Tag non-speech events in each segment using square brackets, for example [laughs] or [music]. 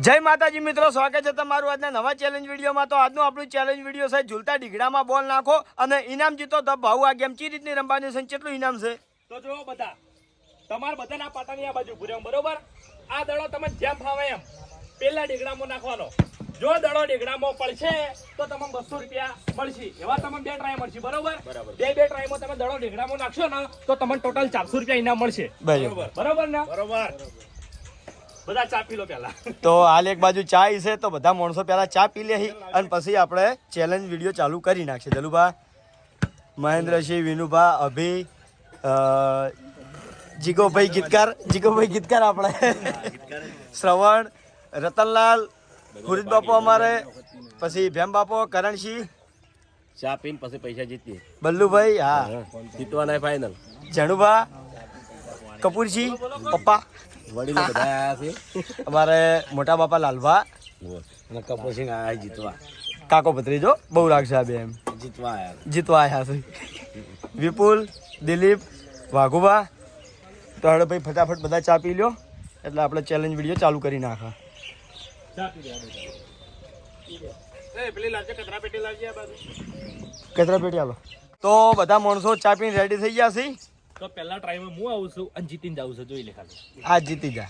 જય માતાજી મિત્રો સ્વાગત છે તમારું આજના નવા ચેલેન્જ વિડીયોમાં. તો આજનું આપણું ચેલેન્જ વીડિયો છે ઝૂલતા ઢીગડામાં બોલ નાખો અને ઇનામ જીતો તો ભાવ આ ગેમ ચી રીતની રમવાની છે કેટલું ઇનામ છે? તો જો બધા તમાર બધાના પાટાની આ બાજુ ભૂર્યો બરોબર? આ દડો તમે જેમ ફાવે એમ. પેલા ડીગડામાં નાખવાનો. જો દડો ડીગડામાં પડશે તો તમને બસો રૂપિયા મળશે. એવા તમને બે ટ્રાય મળશે બરોબર? બે બે ટ્રાયમાં તમે દડો ડીગડામાં નાખશો ને તો તમને ટોટલ ચારસો રૂપિયા ઇનામ મળશે. બરાબર. બરોબર ને? બરોબર. બધા ચા પી લો પહેલા. તો હાલ એક બાજુ ચા છે તો બધા માણસો પહેલા ચા પી લે અને પછી આપણે ચેલેન્જ વીડિયો ચાલુ કરી નાખશે જલુભા મહેન્દ્રસિંહ વિનુભા અભી જીગોભાઈ ગીતકાર જીગોભાઈ ગીતકાર આપણે. શ્રવણ રતનલાલ હુરિત બાપુ અમારે પછી ભેમ બાપો કરણસિંહ. ચા પીને પછી પૈસા જીતીએ. બલ્લુભાઈ હા. જીતવાના ફાઈનલ જણુભા કપૂરસિંહ પપ્પા. વડીલો બધા આવ્યા છે. અમારે મોટા બાપા લાલભા અને કપૂર આવ્યા જીતવા. કાકો ભત્રીજો બહુ રાખશે આ બે એમ. જીતવા આવ્યા જીતવા આવ્યા છે. વિપુલ દિલીપ વાઘુભા તો હવે ભાઈ ફટાફટ બધા ચા પી લ્યો. એટલે આપણે ચેલેન્જ વીડિયો ચાલુ કરી નાખા. કચરા પેટી હાલો તો બધા માણસો ચા પીને રેડી થઈ ગયા છે. તો પહેલા ટ્રાયમાં હું આવું છું અને જીતીને જાઉં છું જોઈ લે ખાલી. આ જીતી જા.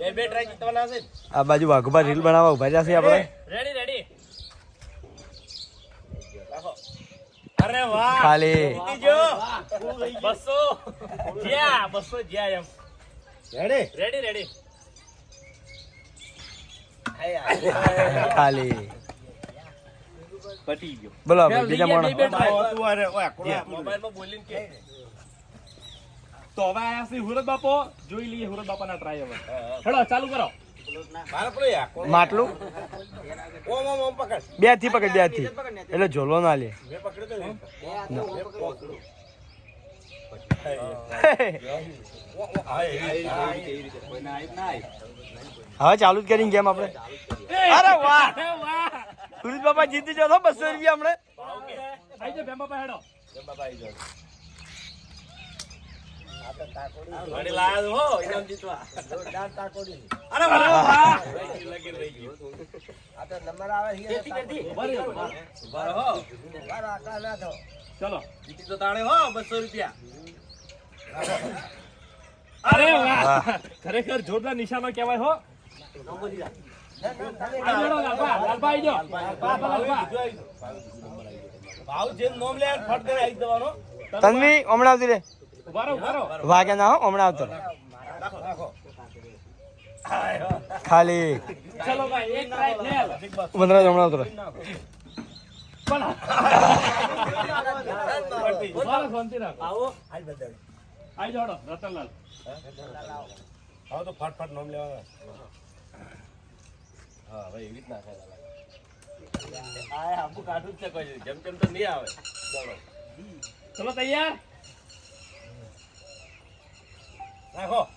બે બે ટ્રાય જીતવાના છે આ બાજુ વાઘુભા રીલ બનાવવા ઊભા રહ્યા આપણે. રેડી રેડી અરે વાહ! ખાલી. બસો જ્યા બસો જ્યા એમ. રેડી રેડી રેડી ખાલી. પટી ગયો. બોલો બીજા માણસ મોબાઈલમાં બોલીને કે. તો હવે આયા છે હુરત બાપો જોઈ લઈએ હુરત બાપાના ટ્રાય હવે હેડો ચાલુ કરો માટલું બેથી પકડ બેથી એટલે ઝોલો ના લે હવે ચાલુ જ કરીને ગેમ આપણે અરે વાહ વાહ સુરેશ બાપા જીતી જાવ છો બસો રૂપિયા હમણે આઈ જા ભેમ બાપા હેડો વડી લાયા હો ઇનામ જીતવા. અરે વાહ ચલો જીતી તો તાણે હો બસો રૂપિયા. અરે વાહ. ખરેખર જોરદાર નિશાનો કહેવાય હો. ભાવ જેમ નોમ લે ફટ કરે આવી જવાનો. તન્વી હમણાં રે રહો, રહો. વાગે ના હો હમણાં આવતો ખાલી. ચલો ભાઈ એક ટ્રાય ફેલ વનરાજ હમણાં આવતો રે. પણ ઊભા રહો, શાંતિ રાખો. આઈ જાઓ, હેડો, રતનલાલ. હવે તો ફટ ફટ નોમ લેવાના. હા ભાઈ એવી જ ના થાય. આ આબુ કાઢું જ છે કોઈ જેમ કેમ તો નહીં આવે. ચલો તૈયાર? રાખો.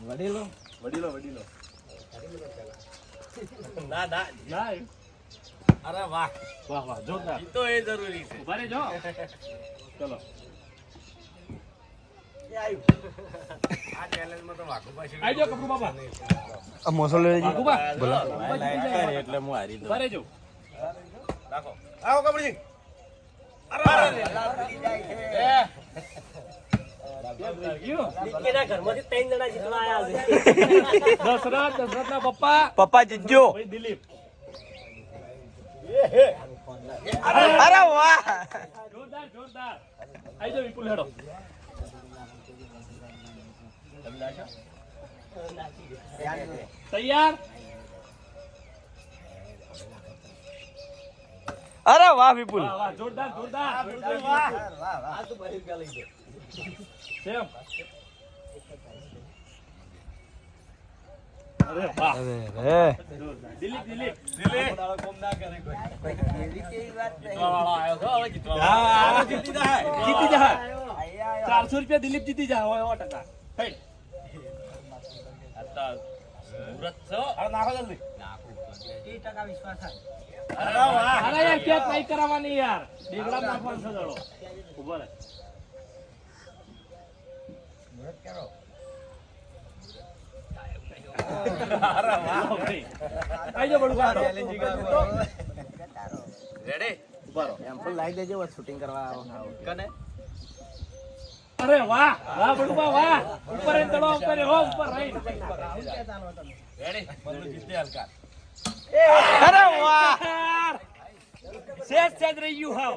વડીલો વડીલો વડીલો ના ના ના, અરે વાહ વાહ વાહ જોરદાર તો એ જરૂરી છે ઊભા રહેજો ચલો આ ચેલેન્જમાં તો વાઘુ પાછી આઈ જાઓ કપૂર બાપા આ મોસો લઈ લેજે. વાઘુબા. બોલો એટલે હું હારી દઉં રાખો. આવો દશરથના પપ્પા. પપ્પા દિલીપ. અરે વાહ. જોરદાર જોરદાર. આઈ જાઓ વિપુલ હેડો. તૈયાર? અરે વાહ વિપુલ. વાહ વાહ જોરદાર જોરદાર સેમ. અરે વાહ. અરે રે જોરદાર. દિલીપ દિલીપ જીતી જાય. ટકા. નાખો જલ્દી. રૂપિયા દિલીપ જીતી જા હોય સો ટકા હે. અરે યાર અરે વાહ વાહ બડુબા વાહ ઉપર એમ તળો ઉપર હો ઉપર રહી રેડી જીતે હલકા અરે વાહ. સેજ સેજ રહી ગયું હાવ.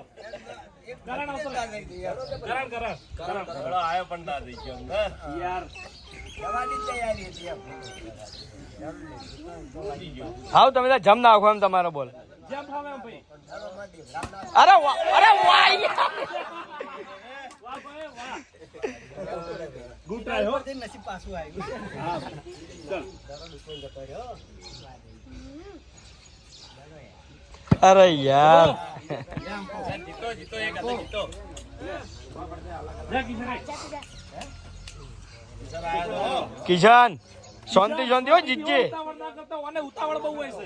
કરણ આવતો. કરણ કરણ કરણ દડો આયો પણ ના દઈ ગયો ને યાર. હાવ તમે તો જમ નાખો એમ તમારો બોલ. જેમ ફાવે એમ ભાઈ. અરે અરે હો. હા. ચલ. અરે યાર જીતો જીતો એક હાથે જીતો કિશન, શાંતિ શાંતિ હોય જીતજે.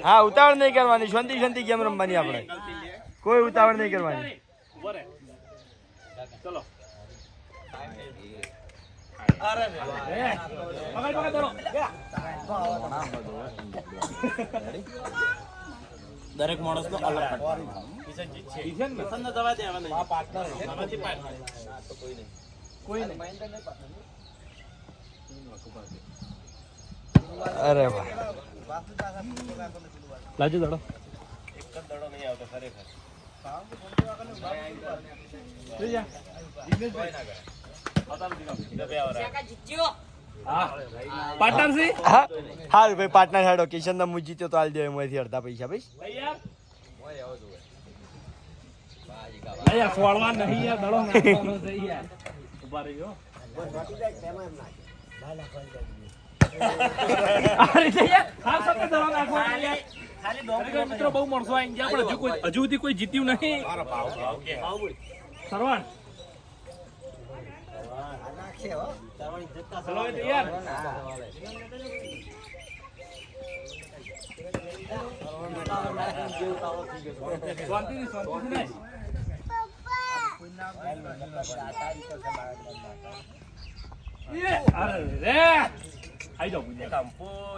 હા, ઉતાવળ નહીં કરવાની. શાંતિ શાંતિ ગેમ રમવાની આપણે. કોઈ ઉતાવળ નહીં કરવાની. ચલો દરેક માણસ નો અલગ ને અરે વાહ. લાજો દડો. એક જ દડો નહીં આવતો ખરેખર. આવરા. હા પાર્ટનર છે હા. હારું ભાઈ પાર્ટનર હેડો. કિશન ના હું જીત્યો તો આલ દે એમાંથી અડધા પૈસા ભાઈ. તૈયાર ના યાર ફોડવા નહીં યાર દડો નાખવાનો છે યાર. ઊભા નાખવાનો મિત્રો બહુ માણસો આઈ ગયા પણ હજુ કોઈ હજુ સુધી કોઈ જીત્યું નહીં. મારો ભાવ ભાવ કે? સરવણ ચલો હવે તૈયાર શાંતિથી શાંતિથી નહીં એ, અરે રે આઈ જાઓ પૂજા. કંપો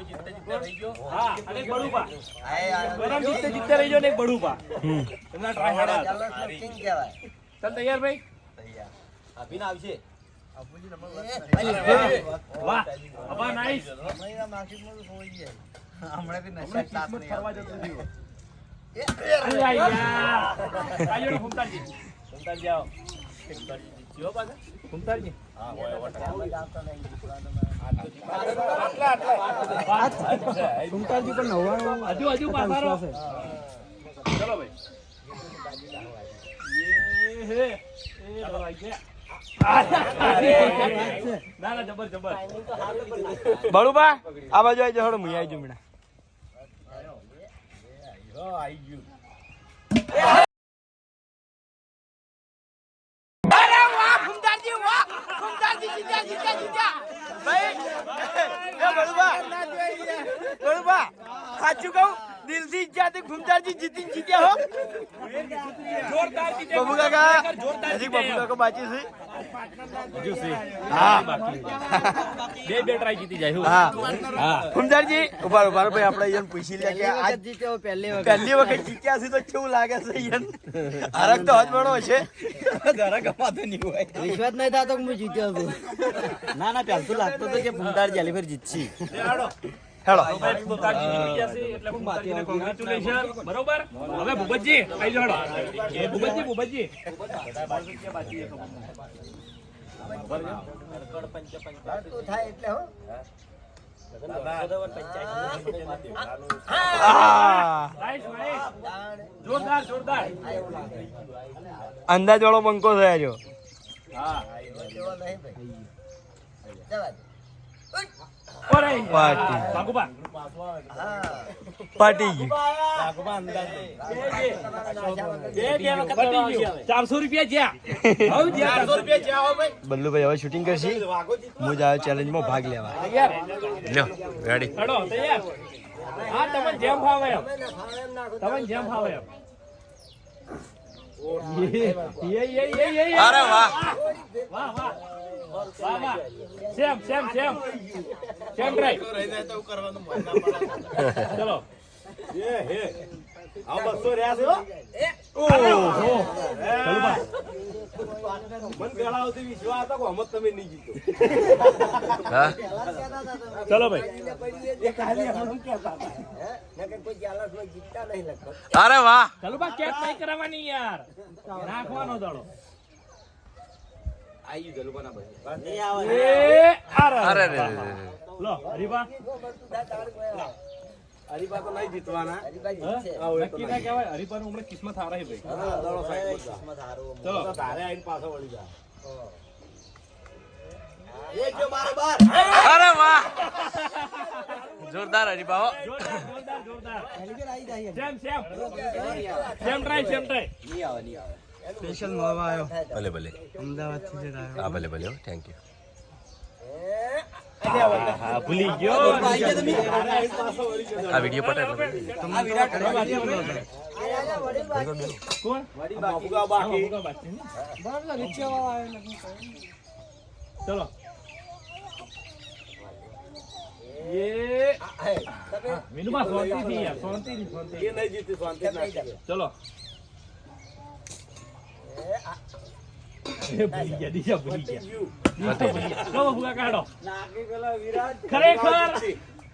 જીતે જીતે રહી ગયો હા અને બડુપા ગરમ જીતતે જીતતે રહી ને બડુપા હમ. એમના હારા ચાલ તૈયાર ભાઈ. તૈયાર. અબા નાઈસ કિસ્મત ફરવા જતું થયું. અરે આ યાર. આયો ને ફૂમતાજી. સુંદર જાઓ જીત્યો પાછા ફૂમતાજી. હા હોય હોય હજુ હજુ ચલો ભાઈ એ હે. એ ગયા. બળુબા આ બાજુ આવી જાવ મુઈ આવી જાઉં મીણા આવી ગયું સાચું કહું દિલથી હતી ઘુમતાજી જીતી જીત્યા હો બબુ કાકા હજી બબુ કાકા બાકી છે. હા બે બે ટ્રાય જીતી જાય હા. હા. ઊભા ઊભા ભાઈ આપણે અહીંયા પૂછી લે કે આજ પહેલી વખત. જીત્યા છે તો કેવું લાગે છે અહીંયા હરક તો હજ બળો છે વિશ્વાસ નહીં થતો કે હું જીત્યો છું? ના ના પહેલતું લાગતો હતું કે જાલી ફેર જીતશી. એટલે બરોબર? હવે ભૂપતજી આવી જાડો ભૂપતજી ભૂપતજી. થાય એટલે જોરદાર. અંદાજ વાળો બંકો થયા જો. હા. પાટી. ભાગુભા. પાટી ગયું પતી ગયું. ચારસો રૂપિયા જ્યાં. [laughs] હવે જ્યાં. ચારસો રૂપિયા બલ્લુભાઈ હવે શૂટિંગ કરશી? હું જ આવ્યો ચેલેન્જમાં ભાગ લેવા. તૈયાર? લ્યો રેડી હેડો તૈયાર? હા તમને જેમ ફાવે એમ. તમને જેમ ફાવે એમ. યે, યે, યે, યે, યે. અરે વાહ વાહ વાહ. વાહ, વાહ. Same same same same try ચલો આ બસો રહ્યા છે ઓહો ભાઈ. અરે વાહ. ચાલુ બા કેટ નહીં કરાવવાની યાર. નાખવાનો દડો. નહીં આવે એ અરે અરે રે. વાહ, રે વાહ. રે. લો હરીબા હરીફા તો નહીં જીતવાના. નક્કી ના કહેવાય હરીબાનું હમણાં કિસ્મત હારા છે ભાઈ. દડો સાઈડ ચલો. તારે આવીને પાછો વળી જા અરે વાહ! જોરદાર હરીબા જોરદાર જોરદાર જોરદાર. Same. Same same try same try special મળવા આવ્યો ભલે ભલે. અમદાવાદથી જ આવ્યો હા ભલે ભલે થેન્ક યુ હા ભૂલી ગયો. આ વીડિયો પટે એટલે કોણ? બાપુગા બાકી. ચલો ભૂલી ગયા લો મફુકા કાઢો ખરેખર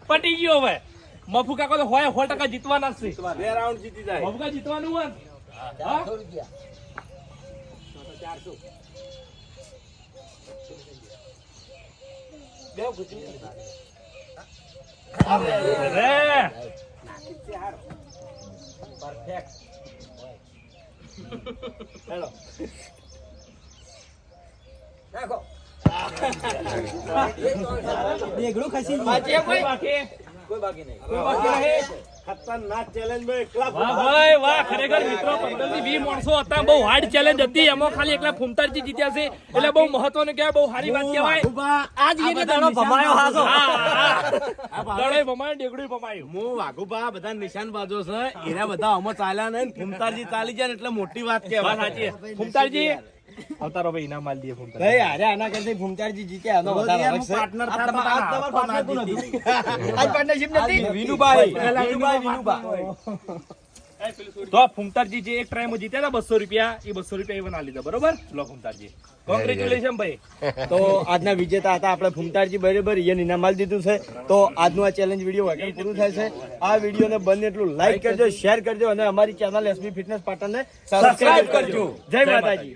પટી ગયો હવે. મફુકા કો તો હોય સો ટકા જીતવાના જ છે. બે રાઉન્ડ જીતી જાય. મફુકા જીતવાનું હોય. હા અરે. બેગડું ખસી બાકી કોઈ બાકી કોઈ? બાકી નહીં. કોઈ બાકી નહીં ખતરનાક ચેલેન્જમાં એકલા વાહ ભાઈ વાહ ખરેખર મિત્રો પંદરથી વીસ માણસો હતા બહુ હાર્ડ ચેલેન્જ હતી. એમાં ખાલી એકલા ફૂમતારજી જીત્યા છે. એટલે બહુ મહત્વનું કહેવાય બહુ સારી વાત કહેવાય. આજ ગીતે દાડો ભમાયો હાસો દડોય ભમાયું ડેગડું ભમાયું. હું વાઘુબા બધા નિશાન બાજો છે. એના બધા અમો ચાલ્યા ને ફૂમતારજી ચાલી જાય ને એટલે મોટી વાત કહેવાય. સાચી છે. ફૂમતારજી અવતારો ભાઈ ઇનામ આલી દઈએ ફૂમતારજી ભાઈ અરે આના કરતા ભૂમતારજી જીત્યા. આનો વધારે હક પાર્ટનર તમારું કોણ હતું? આજ પાર્ટનરશિપ નથી? વિનુભાઈ વિનુભાઈ, વિનુભાઈ તો ફૂમતારજી જે એક ટ્રાય જીત્યા હતા બસો રૂપિયા એ બસો રૂપિયા એ બના લીધા બરોબર? લો ફૂમતારજી કોંગ્રેચ્યુલેશન ભાઈ. તો આજના વિજેતા હતા આપણે ફૂમતારજી બરાબર? એને ઇનામ માલ દીધું છે. તો આજનું આ ચેલેન્જ વીડિયો વાગે પૂરું થાય છે. આ વિડીયોને બને એટલું લાઈક કરજો શેર કરજો અને અમારી ચેનલ એસબી ફિટનેસ પાટણને સબસ્ક્રાઇબ કરજો. જય માતાજી.